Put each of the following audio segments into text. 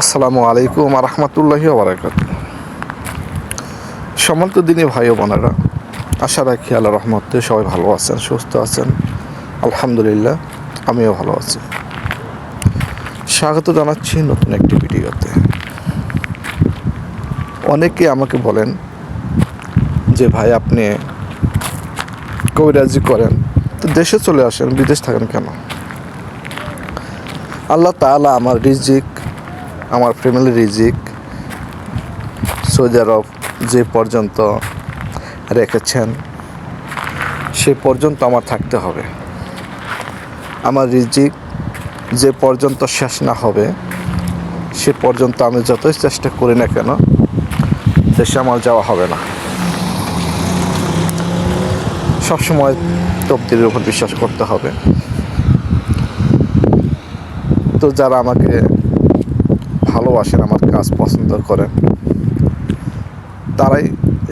আসসালামু আলাইকুম আর রহমতুল্লাহি ওবরাকাত সম্মানিত দিনী ভাই ও বোনেরা, আশা রাখি আল্লাহ রহমতে সবাই ভালো আছেন, সুস্থ আছেন। আলহামদুলিল্লাহ, আমিও ভালো আছি। স্বাগত জানাচ্ছি নতুন একটি ভিডিওতে। অনেকে আমাকে বলেন যে, ভাই, আপনি কবিরাজি করেন, তো দেশে চলে আসেন, বিদেশ থাকেন কেন? আল্লাহ তাআলা আমার রিজিক আমার ফ্যামিলি রিজিক, সৌদি আরব যে পর্যন্ত রেখেছেন, সে পর্যন্ত আমার থাকতে হবে। আমার রিজিক যে পর্যন্ত শেষ না হবে, সে পর্যন্ত আমি যতই চেষ্টা করি না কেন, দেশে আমার যাওয়া হবে না। সবসময় তবদিলের উপর বিশ্বাস করতে হবে। তো যারা আমাকে ভালোবাসেন, আমার কাজ পছন্দ করেন। তারাই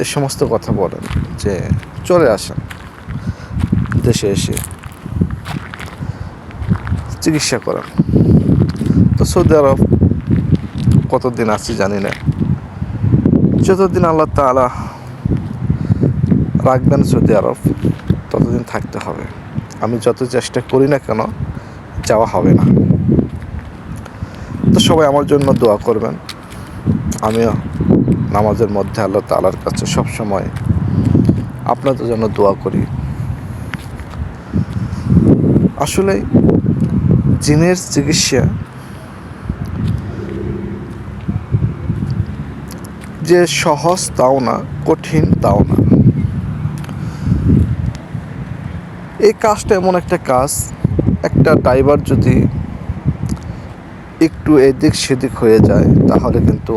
এ সমস্ত কথা বলেন যে চলে আসেন দেশে এসে চিকিৎসা করেন। তো সৌদি আরব কতদিন আছি জানি না। যতদিন আল্লাহ তালা রাখবেন সৌদি আরব, ততদিন থাকতে হবে। আমি যত চেষ্টা করি না কেন, যাওয়া হবে না। তো সবাই আমার জন্য দোয়া করবেন। আমিও নামাজের মধ্যে আল্লাহ তালার কাছে সব সময় আপনাদের জন্য দোয়া করি। আসলে জিনের চিকিৎসা যে সহজ তাও না, কঠিন তাও না। এই কাজটা এমন একটা কাজ, একটা ড্রাইভার যদি একটু এদিক সেদিক হয়ে যায়, তাহলে কিন্তু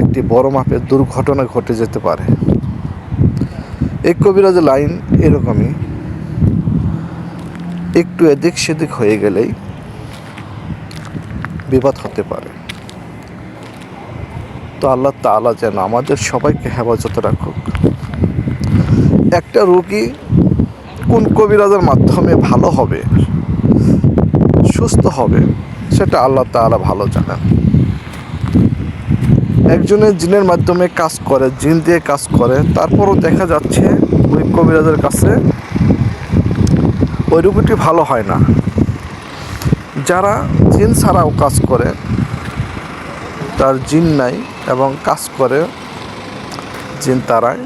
একটি বড় মাপের দুর্ঘটনা ঘটে যেতে পারে। এই কবিরাজের লাইন এরকমই, একটু এদিক সেদিক হয়ে গেলেই বিপদ হতে পারে। তো আল্লাহ তাআলা যেন আমাদের সবাইকে হেফাজত রাখুক। একটা রোগী কোন কবিরাজের মাধ্যমে ভালো হবে? সুস্থ হবে, সেটা আল্লাহ তাআলা ভালো জানেন। একজনের জিনের মাধ্যমে কাজ করে, জিন দিয়ে কাজ করে, তারপরও দেখা যাচ্ছে ওই কবিরাজের কাছে ওই রোগীটি ভালো হয় না। যারা জিন ছাড়াও কাজ করে, তার জিন নাই এবং কাজ করে জিন তারায়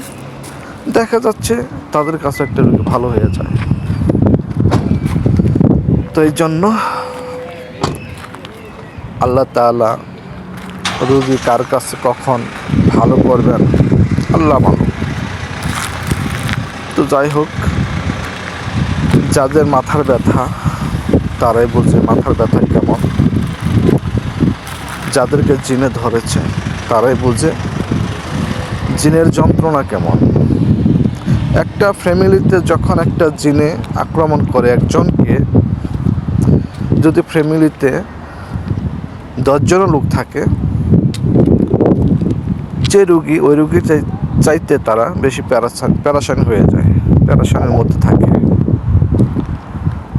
দেখা যাচ্ছে তাদের কাছে একটা রোগী ভালো হয়ে যায়। তো এই জন্য আল্লাহ তাআলা রুগী কার কাছে কখন ভালো করবেন? আল্লাহ মালুম তো যাই হোক, যাদের মাথার ব্যথা, তারাই বলছে মাথার ব্যথা কেমন। যাদেরকে জিনে ধরেছে, তারাই বুঝে জিনের যন্ত্রণা কেমন। একটা ফ্যামিলিতে যখন একটা জিনে আক্রমণ করে একজনকে, যদি ফ্যামিলিতে দশজনও লোক থাকে। যে রুগী, ওই রুগীর চাই- চাইতে তারা বেশি প্যারাসান প্যারাসান হয়ে যায়, প্যারাসানের মধ্যে থাকে।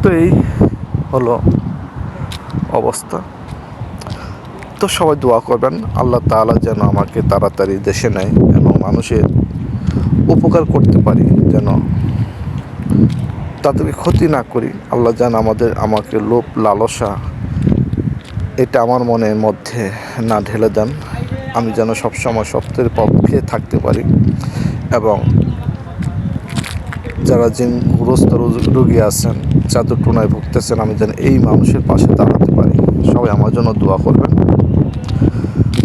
তো এই হলো অবস্থা। তো সবাই দোয়া করবেন, আল্লাহ তাআলা যেন আমাকে তাড়াতাড়ি দেশে নেয় এবং মানুষের উপকার করতে পারি, যেন তাদেরকে ক্ষতি না করি। আল্লাহ যেন আমাদের, আমাকে লোভ, লালসা এটা আমার মনের মধ্যে না ঢেলে দেন। আমি যেন সবসময় সত্যের পক্ষে থাকতে পারি এবং যারা জিনগ্রস্ত রোগ- রোগী আছেন, চাদর টুনায় ভুগতেছেন, আমি যেন এই মানুষের পাশে দাঁড়াতে পারি। সবাই আমার জন্য দোয়া করবেন।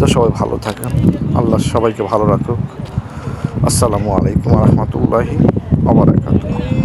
তো সবাই ভালো থাকেন। আল্লাহ সবাইকে ভালো রাখুক। আসসালামু আলাইকুম রহমতুল্লাহি আবরাকাতুহ